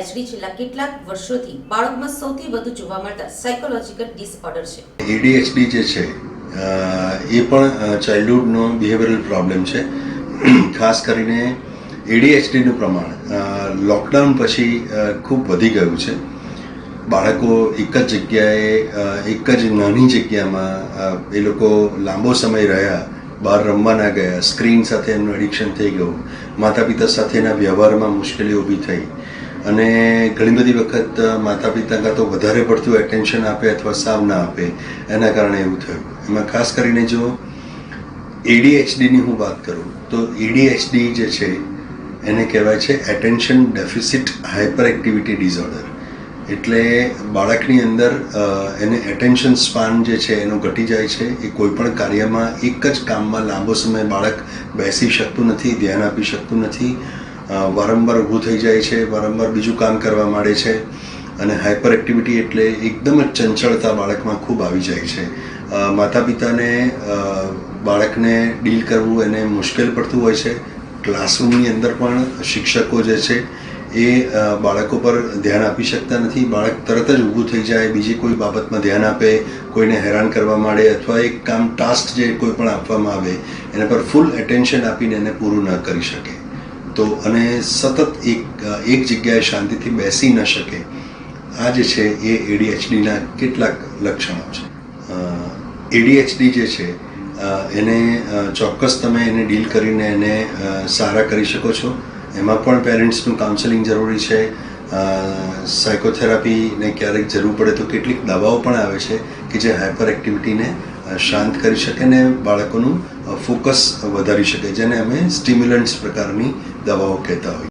HD છેલ્લા કેટલાક વર્ષોથી બાળકમાં સૌથી વધુ જોવા મળતા સાયકોલોજીકલ ડિસઓર્ડર છે. એડીએચડી જે છે એ પણ ચાઇલ્ડહુડનો બિહેવિયરલ પ્રોબ્લેમ છે. ખાસ કરીને એડીએચડીનું પ્રમાણ લોકડાઉન પછી ખૂબ વધી ગયું છે. બાળકો એક જ જગ્યાએ એક જ નાની જગ્યામાં એ લોકો લાંબો સમય રહ્યા બહાર રમવા ના ગયા, સ્ક્રીન સાથે એમનું એડિક્શન થઈ ગયું માતા પિતા સાથેના વ્યવહારમાં મુશ્કેલી ઊભી થઈ. અને ઘણી બધી વખત માતા પિતા કાં તો વધારે પડતું એટેન્શન આપે અથવા સાવ ના આપે, એના કારણે એવું થયું. એમાં ખાસ કરીને જો એડીએચડીની હું વાત કરું, તો એડીએચડી જે છે, એને કહેવાય છે attention deficit hyper activity disorder એટલે બાળકની અંદર એને એટેન્શન સ્પાન જે છે એનું ઘટી જાય છે. એ કોઈપણ કાર્યમાં એક જ કામમાં લાંબો સમય બાળક બેસી શકતું નથી, ધ્યાન આપી શકતું નથી. વારંવાર ઊભું થઈ જાય છે, વારંવાર બીજું કામ કરવા માંડે છે. અને હાઇપર એક્ટિવિટી એટલે એકદમ જ ચંચળતા બાળકમાં ખૂબ આવી જાય છે. માતા પિતાને બાળકને ડીલ કરવું એને મુશ્કેલ પડતું હોય છે. ક્લાસરૂમની અંદર પણ શિક્ષકો જે છે એ બાળકો પર ધ્યાન આપી શકતા નથી. બાળક તરત જ ઊભું થઈ જાય, બીજી કોઈ બાબતમાં ધ્યાન આપે, કોઈને હેરાન કરવા માંડે અથવા એક કામ ટાસ્ક જે કોઈ પણ આપવામાં આવે, એના પર ફૂલ એટેન્શન આપીને એને પૂરું ન કરી શકે. તો અને સતત એક એક જગ્યાએ શાંતિથી બેસી ન શકે. આ જે છે એ એડીએચડીના કેટલાક લક્ષણો છે. એડીએચડી જે છે એને ચોક્કસ તમે એને ડીલ કરીને એને સારા કરી શકો છો. એમાં પણ પેરેન્ટ્સનું કાઉન્સેલિંગ જરૂરી છે. સાયકોથેરાપીને ક્યારેક જરૂર પડે તો કેટલીક દવાઓ પણ આવે છે કે જે હાઇપર એક્ટિવિટીને શાંત કરી શકે ને બાળકોનું ફોકસ વધારી શકે, જેને અમે સ્ટિમ્યુલન્ટ્સ પ્રકારની દવાઓ કહેતા હોઈએ.